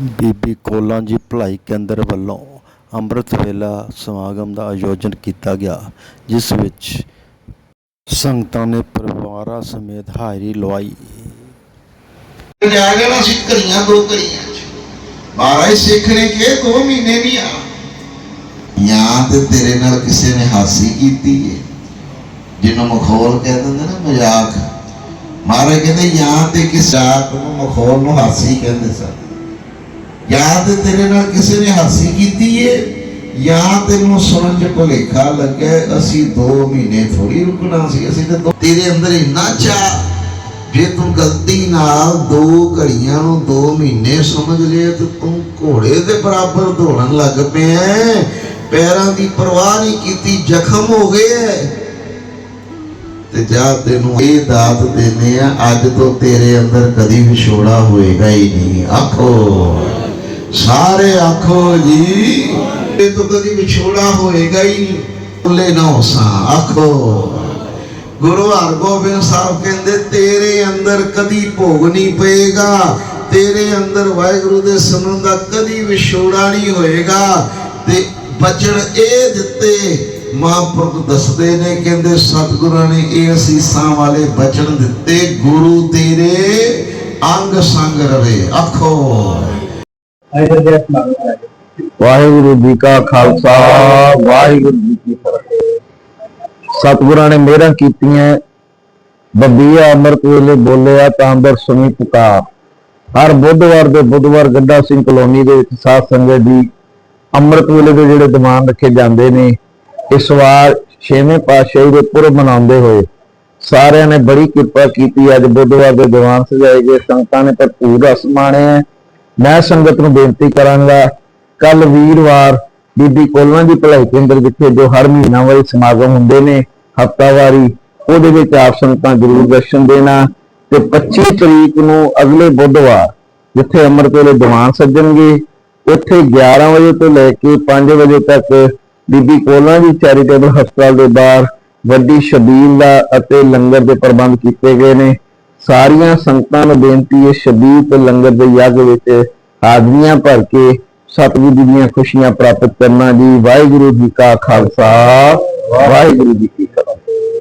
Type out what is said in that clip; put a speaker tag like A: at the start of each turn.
A: ਬੀਬੀ ਕੋਲਾਂ ਜੀ ਭਲਾਈ ਕੇਂਦਰ ਵੱਲੋਂ ਅੰਮ੍ਰਿਤ ਵੇਲਾ ਸਮਾਗਮ ਦਾ ਆਯੋਜਨ ਕੀਤਾ ਗਿਆ ਜਿਸ ਵਿੱਚ ਸੰਗਤਾਂ ਨੇ ਪਰਿਵਾਰਾਂ ਸਮੇਤ ਹਾਜ਼ਰੀ ਲਵਾਈ।
B: ਜਾ ਨਾ ਦੋ ਮਹਾਰਾਜ ਸਿੱਖ ਨੇ ਕਿਹਾ ਦੋ ਮਹੀਨੇ ਨਹੀਂ ਆ। ਜਾਂ ਤੇ ਤੇਰੇ ਨਾਲ ਕਿਸੇ ਨੇ ਹਾਸੀ ਕੀਤੀ ਹੈ ਜਿਹਨੂੰ ਮਖੌਲ ਕਹਿ ਦਿੰਦੇ ਨਾ ਮਜ਼ਾਕ। ਮਹਾਰਾਜ ਕਹਿੰਦੇ ਜਾਂ ਤੇ ਕਿਸ ਜਾਤ ਨੂੰ ਮਖੌਲ ਨੂੰ ਹਾਸੀ ਕਹਿੰਦੇ ਸਨ। ਜਾਂ ਤੇ ਤੇਰੇ ਨਾਲ ਕਿਸੇ ਨੇ ਹਾਸੀ ਕੀਤੀ ਏ, ਜਾਂ ਤੈਨੂੰ ਸੁਣਨ ਚ ਭੁਲੇਖਾ ਲੱਗਿਆ ਅਸੀਂ 2 ਮਹੀਨੇ ਥੋੜੀ ਰੁਕਣਾ ਸੀ, ਅਸੀਂ ਤੇ ਦੋ- ਤੇਰੇ ਅੰਦਰ ਇੰਨਾ ਚਾਹ ਜੇ ਤੂੰ ਗਲਤੀ ਨਾਲ ਦੋ ਘੜੀਆਂ ਨੂੰ 2 ਮਹੀਨੇ ਸਮਝ ਲਿਆ ਤੇ ਤੂੰ ਘੋੜੇ ਦੇ ਬਰਾਬਰ ਦੌੜਨ ਲੱਗ ਪਿਆ ਪੈਰਾਂ ਦੀ ਪਰਵਾਹ ਨਹੀਂ ਕੀਤੀ, ਜ਼ਖਮ ਹੋ ਗਏ ਤੇ ਜਾ ਤੈਨੂੰ ਇਹ ਦਾਤ ਦੇਨੇ ਆ, ਅੱਜ ਤੋਂ ਤੇਰੇ ਅੰਦਰ ਕਦੀ ਵਿਛੋੜਾ ਹੋਏਗਾ ਹੀ ਨਹੀਂ। ਆਖੋ। ਸਾਰੇ ਆਖੋ ਜੀ, ਇਹ ਤੋਂ ਕਦੀ ਵਿਛੋੜਾ ਹੋਏਗਾ ਹੀ ਨਹੀਂ। ਬੋਲੇ ਨਾ ਹੋਸਾਂ, ਆਖੋ। ਗੁਰੂ ਹਰਗੋਬਿੰਦ ਸਾਹਿਬ ਕਹਿੰਦੇ, ਤੇਰੇ ਅੰਦਰ ਕਦੀ ਭੋਗ ਨਹੀਂ ਪਏਗਾ, ਤੇਰੇ ਅੰਦਰ ਵਾਹਿਗੁਰੂ ਦੇ ਸਿਮਰਨ ਦਾ ਕਦੀ ਵਿਛੋੜਾ ਨਹੀਂ ਹੋਏਗਾ। ਤੇ ਬਚਨ ਇਹ ਦਿੱਤੇ, ਮਹਾਂਪੁਰਖ ਦੱਸਦੇ ਨੇ, ਕਹਿੰਦੇ ਸਤਿਗੁਰਾਂ ਨੇ ਇਹ ਅਸੀਸਾਂ ਵਾਲੇ ਬਚਨ ਦਿੱਤੇ, ਗੁਰੂ ਤੇਰੇ ਅੰਗ ਸੰਗ ਰਵੇ ਆਖੋ।
C: ਵਾਹਿਗੁਰੂ ਜੀ ਕਾ ਖਾਲਸਾ, ਵਾਹਿਗੁਰੂ ਜੀ ਕੀ ਫਤਿਹ। ਸਤਿਗੁਰਾਂ ਨੇ ਮਿਹਰਾਂ ਕੀਤੀਆਂ, ਬੱਬੀਆ ਅੰਮ੍ਰਿਤ ਵੇਲੇ ਬੋਲਿਆ ਤਾਂ ਅੰਦਰ ਸੁਣੀ ਪੁਕਾਰ। ਹਰ ਬੁੱਧਵਾਰ ਦੇ ਬੁੱਧਵਾਰ ਗੱਡਾ ਸਿੰਘ ਕਲੋਨੀ ਦੇ ਵਿੱਚ ਸਾਧ ਸੰਗਤ ਦੀ ਅੰਮ੍ਰਿਤ ਵੇਲੇ ਦੇ ਜਿਹੜੇ ਦੀਵਾਨ ਰੱਖੇ ਜਾਂਦੇ ਨੇ, ਇਸ ਵਾਰ ਛੇਵੇਂ ਪਾਤਸ਼ਾਹੀ ਦੇ ਪੁਰਬ ਮਨਾਉਂਦੇ ਹੋਏ ਸਾਰਿਆਂ ਨੇ ਬੜੀ ਕਿਰਪਾ ਕੀਤੀ। ਅੱਜ ਬੁੱਧਵਾਰ ਦੇ ਦੀਵਾਨ ਸਜਾਏ ਗਏ ਸੰਗਤਾਂ ਨੇ ਭਰਪੂਰ ਰਸ ਮਾਣਿਆ। ਮੈਂ ਸੰਗਤ ਨੂੰ ਬੇਨਤੀ ਕਰਾਂਗਾ ਕੱਲ ਵੀਰਵਾਰ ਬੀਬੀ ਕੋਲਣਾ ਦੀ ਭਲਾਈ ਕੇਂਦਰ ਜਿੱਥੇ ਜੋ ਹਰ ਮਹੀਨਾ ਵਾਲੇ ਸਮਾਗਮ ਹੁੰਦੇ ਨੇ, ਹਫਤਾਵਾਰੀ, ਉਹਦੇ ਵਿੱਚ ਆਪ ਸੰਗਤਾਂ ਜ਼ਰੂਰ ਦਰਸ਼ਨ ਦੇਣਾ ਤੇ 25 ਤਰੀਕ ਨੂੰ ਅਗਲੇ ਬੁੱਧਵਾਰ, ਜਿੱਥੇ ਅੰਮ੍ਰਿਤ ਵੇਲੇ ਦੀਵਾਨ ਸੱਜਣਗੇ, ਉੱਥੇ 11 ਵਜੇ ਤੋਂ ਲੈ ਕੇ 5 ਵਜੇ ਤੱਕ ਬੀਬੀ ਕੋਲਾਂ ਦੀ ਚੈਰੀਟੇਬਲ ਹਸਪਤਾਲ ਦੇ ਬਾਹਰ ਵੱਡੀ ਸ਼ਬੀਲ ਦਾ ਅਤੇ ਲੰਗਰ ਦੇ ਪ੍ਰਬੰਧ ਕੀਤੇ ਗਏ ਨੇ। ਸਾਰੀਆਂ ਸੰਗਤਾਂ ਨੂੰ ਬੇਨਤੀ ਹੈ, ਸ਼ਬੀਤ ਲੰਗਰ ਦੇ ਯੱਗ ਵਿੱਚ ਹਾਜ਼ਰੀਆਂ ਭਰ ਕੇ ਸਤਿਗੁਰੂ ਜੀ ਦੀਆਂ ਖੁਸ਼ੀਆਂ ਪ੍ਰਾਪਤ ਕਰਨਾ ਜੀ। ਵਾਹਿਗੁਰੂ ਜੀ ਕਾ ਖਾਲਸਾ। ਵਾਹਿਗੁਰੂ ਜੀ ਕੀ ਫਤਿਹ।